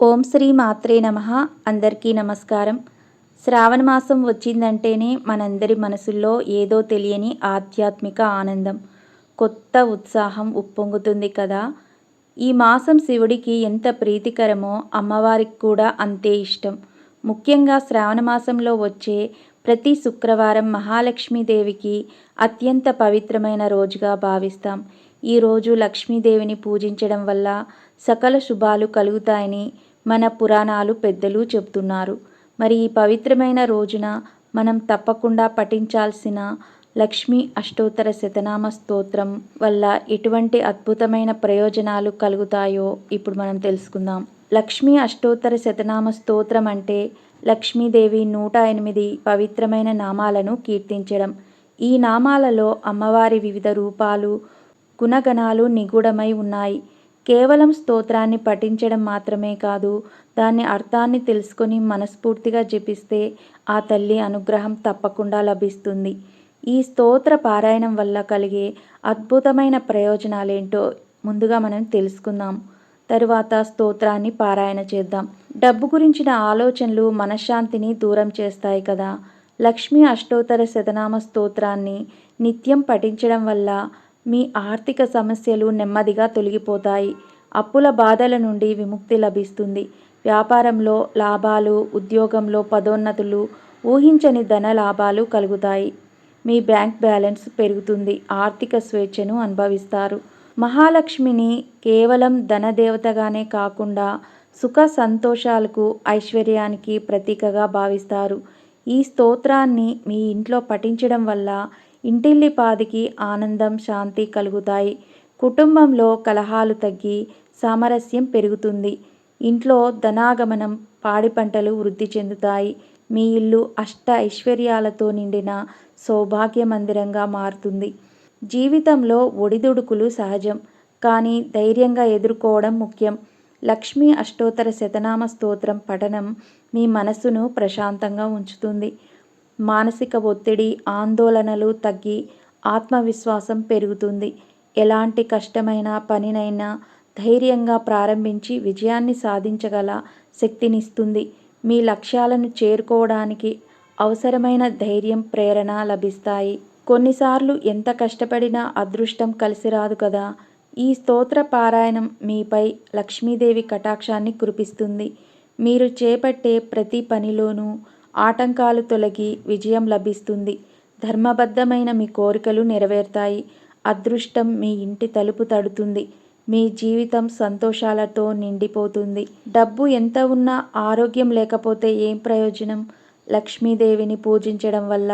ఓం శ్రీ మాత్రే నమ. అందరికీ నమస్కారం. శ్రావణ మాసం వచ్చిందంటేనే మనందరి మనసుల్లో ఏదో తెలియని ఆధ్యాత్మిక ఆనందం కొత్త ఉత్సాహం ఉప్పొంగుతుంది కదా. ఈ మాసం శివుడికి ఎంత ప్రీతికరమో అమ్మవారికి కూడా అంతే ఇష్టం. ముఖ్యంగా శ్రావణ మాసంలో వచ్చే ప్రతి శుక్రవారం మహాలక్ష్మీదేవికి అత్యంత పవిత్రమైన రోజుగా భావిస్తాం. ఈరోజు లక్ష్మీదేవిని పూజించడం వల్ల సకల శుభాలు కలుగుతాయని మన పురాణాలు పెద్దలు చెబుతున్నారు. మరి ఈ పవిత్రమైన రోజున మనం తప్పకుండా పఠించాల్సిన లక్ష్మీ అష్టోత్తర శతనామ స్తోత్రం వల్ల ఎటువంటి అద్భుతమైన ప్రయోజనాలు కలుగుతాయో ఇప్పుడు మనం తెలుసుకుందాం. లక్ష్మీ అష్టోత్తర శతనామ స్తోత్రం అంటే లక్ష్మీదేవి నూట ఎనిమిది పవిత్రమైన నామాలను కీర్తించడం. ఈ నామాలలో అమ్మవారి వివిధ రూపాలు గుణగణాలు నిగూఢమై ఉన్నాయి. కేవలం స్తోత్రాన్ని పఠించడం మాత్రమే కాదు దాని అర్థాన్ని తెలుసుకొని మనస్ఫూర్తిగా జపిస్తే ఆ తల్లి అనుగ్రహం తప్పకుండా లభిస్తుంది. ఈ స్తోత్ర పారాయణం వల్ల కలిగే అద్భుతమైన ప్రయోజనాలేంటో ముందుగా మనం తెలుసుకుందాం. తరువాత స్తోత్రాన్ని పారాయణ చేద్దాం. డబ్బు గురించిన ఆలోచనలు మనశ్శాంతిని దూరం చేస్తాయి కదా. లక్ష్మీ అష్టోత్తర శతనామ స్తోత్రాన్ని నిత్యం పఠించడం వల్ల మీ ఆర్థిక సమస్యలు నెమ్మదిగా తొలగిపోతాయి. అప్పుల బాధల నుండి విముక్తి లభిస్తుంది. వ్యాపారంలో లాభాలు ఉద్యోగంలో పదోన్నతులు ఊహించని ధన లాభాలు కలుగుతాయి. మీ బ్యాంక్ బ్యాలెన్స్ పెరుగుతుంది. ఆర్థిక స్వేచ్ఛను అనుభవిస్తారు. మహాలక్ష్మిని కేవలం ధనదేవతగానే కాకుండా సుఖ సంతోషాలకు ఐశ్వర్యానికి ప్రతీకగా భావిస్తారు. ఈ స్తోత్రాన్ని మీ ఇంట్లో పఠించడం వల్ల ఇంటిల్లిపాదికి ఆనందం శాంతి కలుగుతాయి. కుటుంబంలో కలహాలు తగ్గి సామరస్యం పెరుగుతుంది. ఇంట్లో ధనాగమనం పాడి పంటలు వృద్ధి చెందుతాయి. మీ ఇల్లు అష్ట ఐశ్వర్యాలతో నిండిన సౌభాగ్య మందిరంగా మారుతుంది. జీవితంలో ఒడిదుడుకులు సహజం కానీ ధైర్యంగా ఎదుర్కోవడం ముఖ్యం. లక్ష్మీ అష్టోత్తర శతనామ స్తోత్రం పఠనం మీ మనసును ప్రశాంతంగా ఉంచుతుంది. మానసిక ఒత్తిడి ఆందోళనలు తగ్గి ఆత్మవిశ్వాసం పెరుగుతుంది. ఎలాంటి కష్టమైన పనినైనా ధైర్యంగా ప్రారంభించి విజయాన్ని సాధించగల శక్తినిస్తుంది. మీ లక్ష్యాలను చేరుకోవడానికి అవసరమైన ధైర్యం ప్రేరణ లభిస్తాయి. కొన్నిసార్లు ఎంత కష్టపడినా అదృష్టం కలిసి రాదు కదా. ఈ స్తోత్ర పారాయణం మీపై లక్ష్మీదేవి కటాక్షాన్ని కురిపిస్తుంది. మీరు చేపట్టే ప్రతి పనిలోనూ ఆటంకాలు తొలగి విజయం లభిస్తుంది. ధర్మబద్ధమైన మీ కోరికలు నెరవేరుతాయి. అదృష్టం మీ ఇంటి తలుపు తడుతుంది. మీ జీవితం సంతోషాలతో నిండిపోతుంది. డబ్బు ఎంత ఉన్నా ఆరోగ్యం లేకపోతే ఏం ప్రయోజనం? లక్ష్మీదేవిని పూజించడం వల్ల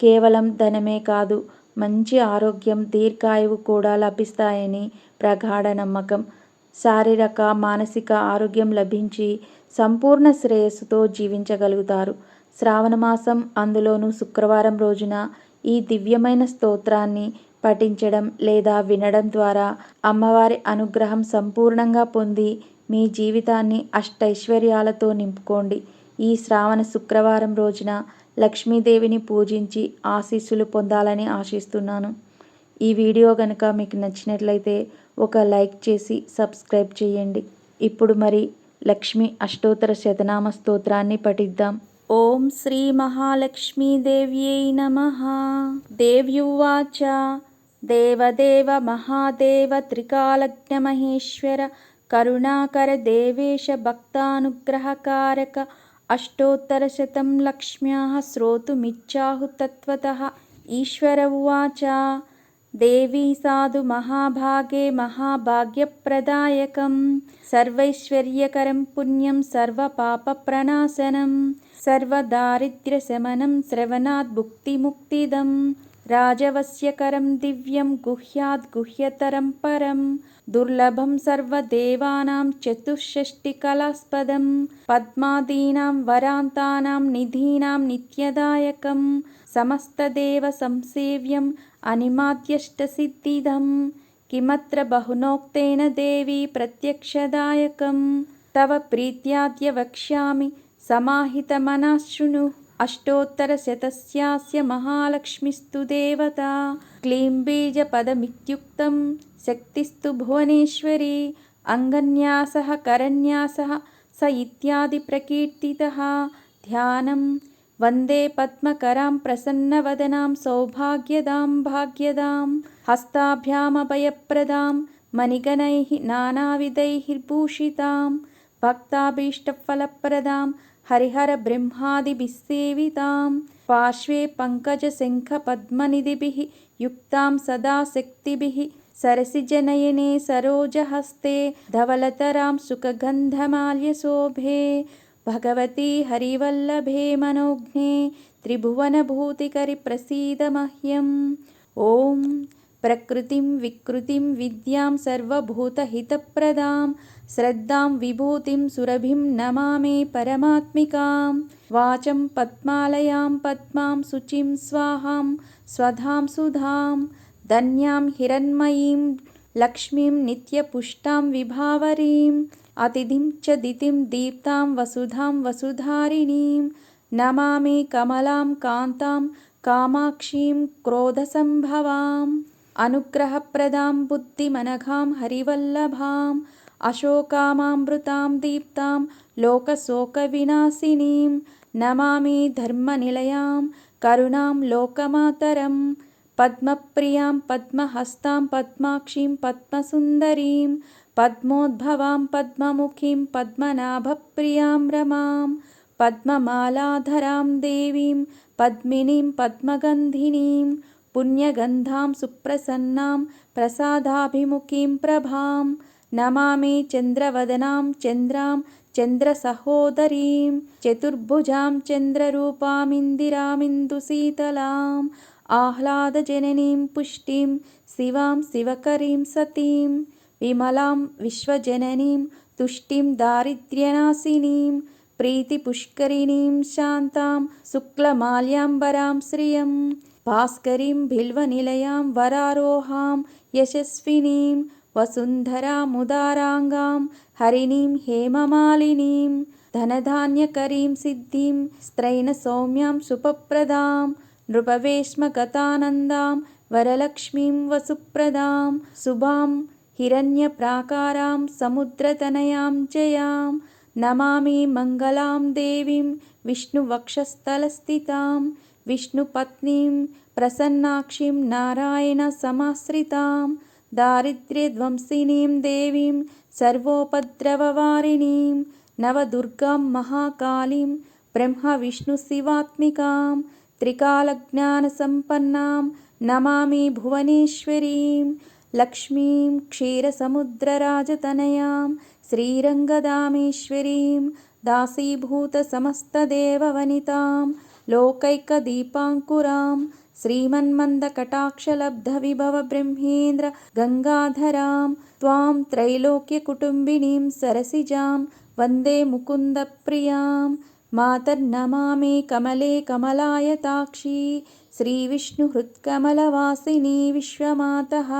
కేవలం ధనమే కాదు మంచి ఆరోగ్యం దీర్ఘాయువు కూడా లభిస్తాయని ప్రగాఢ నమ్మకం. శారీరక మానసిక ఆరోగ్యం లభించి సంపూర్ణ శ్రేయస్సుతో జీవించగలుగుతారు. శ్రావణమాసం అందులోనూ శుక్రవారం రోజున ఈ దివ్యమైన స్తోత్రాన్ని పఠించడం లేదా వినడం ద్వారా అమ్మవారి అనుగ్రహం సంపూర్ణంగా పొంది మీ జీవితాన్ని అష్టైశ్వర్యాలతో నింపుకోండి. ఈ శ్రావణ శుక్రవారం రోజున లక్ష్మీదేవిని పూజించి ఆశీస్సులు పొందాలని ఆశిస్తున్నాను. ఈ వీడియో కనుక మీకు నచ్చినట్లయితే ఒక లైక్ చేసి సబ్స్క్రైబ్ చేయండి. ఇప్పుడు మరి లక్ష్మి అష్టోత్తర శతనామ స్తోత్రాన్ని పఠిద్దాం. ఓం శ్రీ మహాలక్ష్మీదేవ్యై నమ. దేవ్యువాచ దేవదేవ మహాదేవ త్రికాలజ్ఞమహేశ్వర కరుణాకర దేవేశ భక్తానుగ్రహకారక అష్టోత్తరశతం లక్ష్మ్యాः శ్రోతుమిచ్చాహు తత్వత. ఈశ్వర ఉవాచ దేవీ సాధు మహాభాగే మహాభాగ్యప్రదాయకం. సర్వైశ్వర్యకరం పుణ్యం సర్వపాపప్రణాశనం सर्वदारिद्र्यशमनं श्रवणात् भुक्तिमुक्तिदं राजवस्यकरं दिव्यं गुह्याद् गुह्यतरं परं दुर्लभं सर्वदेवानां चतुष्षष्टिकलास्पदं पद्मादीनां वरान्तानां निधीनां नित्यदायकं समस्तदेवसंसेव्यम् अनिमाद्यष्टसिद्धिदं किमत्र बहुनोक्तेन देवी प्रत्यक्षदायकं तव प्रीत्याद्य वक्ष्यामि समाहितमनः शृणु अष्टोत्तरशतस्यास्य महालक्ष्मीस्तु देवता। क्लीं बीजपदमित्युक्तं शक्तिस्तु भुवनेश्वरी अङ्गन्यासः करन्यासः स इत्यादिप्रकीर्तितः। ध्यानं वन्दे पद्मकरां प्रसन्नवदनां सौभाग्यदां भाग्यदां हस्ताभ्यामभयप्रदां मणिगणैः नानाविधैः भूषितां भक्ताभीष्टफलप्रदां हरिहरब्रह्मादिभिस्सेवितां पार्श्वे पङ्कजशङ्खपद्मनिधिभिः युक्तां सदा शक्तिभिः सरसिजनयने सरोजहस्ते धवलतरां सुखगन्धमाल्यशोभे भगवती हरिवल्लभे मनोज्ञे त्रिभुवनभूतिकरिप्रसीद मह्यम् ॐ ప్రకృతిం వికృతిం విద్యాం సర్వభూతహితప్రదాం శ్రద్ధాం విభూతిం సురభిం నమామే పరమాత్మికాం వాచం పద్మాలయాం పద్మాం శుచిం స్వాహాం స్వధాం సుధాం ధన్యాం హిరన్మయీం లక్ష్మీం నిత్యపుష్టాం విభావరీం అతిథిం చ దితిం దీప్తాం వసుధాం వసుధారిణీం నమామి కమలాం కాంతాం కామాక్షీం క్రోధసంభవాం अनुग्रहप्रदां बुद्धिमनघां हरिवल्लभाम् अशोकामामृतां दीप्तां लोकशोकविनाशिनीं नमामि धर्मनिलयां करुणां लोकमातरं पद्मप्रियां पद्महस्तां पद्माक्षीं पद्मसुन्दरीं पद्मोद्भवां पद्ममुखीं पद्मनाभप्रियां रमां पद्ममालाधरां देवीं पद्मिनीं पद्मगन्धिनीं पुण्यगन्धां सुप्रसन्नां प्रसादाभिमुखीं प्रभां नमामि चन्द्रवदनां चन्द्रां चन्द्रसहोदरीं चतुर्भुजां चन्द्ररूपामिन्दिरामिन्दुशीतलाम् आह्लादजननीं पुष्टिं शिवां शिवकरीं सतीं विमलां विश्वजननीं तुष्टिं दारिद्र्यनाशिनीं प्रीतिपुष्करिणीं शान्तां शुक्लमाल्याम्बरां భాస్కరీం భిల్వనిలయాం వరారోహాం యశస్వినీం వసుంధరాముదారాంగాం హరిణీం హేమమాలినీం ధనధాన్యకరీం సిద్ధిం స్త్రైన సౌమ్యాం శుభప్రదాం నృపవేష్మగతానందాం వరలక్ష్మీం వసుప్రదాం శుభాం హిరణ్యప్రాకారాం సముద్రతనయాం జయాం నమామి మంగళాం దేవీం విష్ణువక్షస్థలస్థితాం विष्णुपत्नीं प्रसन्नाक्षीं नारायणसमाश्रितां दारिद्र्यध्वंसिनीं देवीं सर्वोपद्रववारिणीं नवदुर्गां महाकालीं ब्रह्मविष्णुशिवात्मिकां त्रिकालज्ञानसम्पन्नां नमामि भुवनेश्वरीं लक्ष्मीं क्षीरसमुद्रराजतनयां श्रीरङ्गदामेश्वरीं दासीभूतसमस्तदेववनितां लोकैकदीपाङ्कुरां श्रीमन्मन्दकटाक्षलब्धविभवब्रह्मेन्द्र गङ्गाधरां त्वां त्रैलोक्यकुटुम्बिनीं सरसिजां वन्दे मुकुन्दप्रियां मातर्नमामि कमले कमलायताक्षी श्रीविष्णुहृत्कमलवासिनी विश्वमातः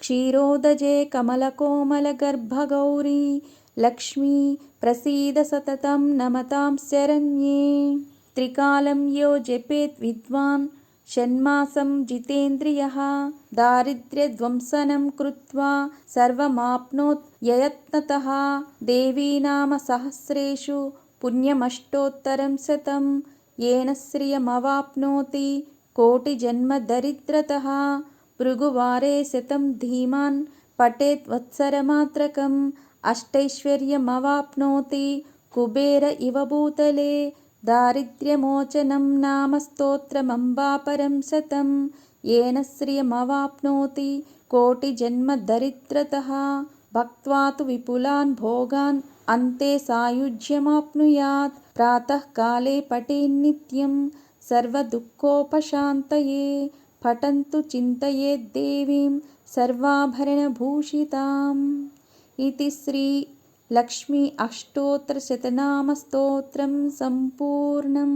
क्षीरोदजे कमलकोमलगर्भगौरी लक्ष्मी प्रसीद सततं नमतां शरण्ये त्रिकालं यो जपेत् विद्वान् षण्मासं जितेन्द्रियः दारिद्र्यध्वंसनं कृत्वा सर्वमाप्नोत् ययत्नतः देवीनामसहस्रेषु पुण्यमष्टोत्तरं शतं येन श्रियमवाप्नोति कोटिजन्मदरिद्रतः भृगुवारे शतं धीमान् पठेत् वत्सरमात्रकम् अष्टैश्वर्यमवाप्नोति कुबेर इव भूतले दारिद्र्यमोचनं नाम स्तोत्रमम्बापरं शतं येन श्रियमवाप्नोति कोटिजन्मदरिद्रतः भक्त्वा तु विपुलान् भोगान् अन्ते सायुज्यमाप्नुयात् प्रातःकाले पठेन्नित्यं सर्वदुःखोपशान्तये पठन्तु चिन्तयेद्देवीं सर्वाभरणभूषिताम् इति श्री లక్ష్మీ అష్టోత్తరశతనామస్తోత్రం సంపూర్ణం.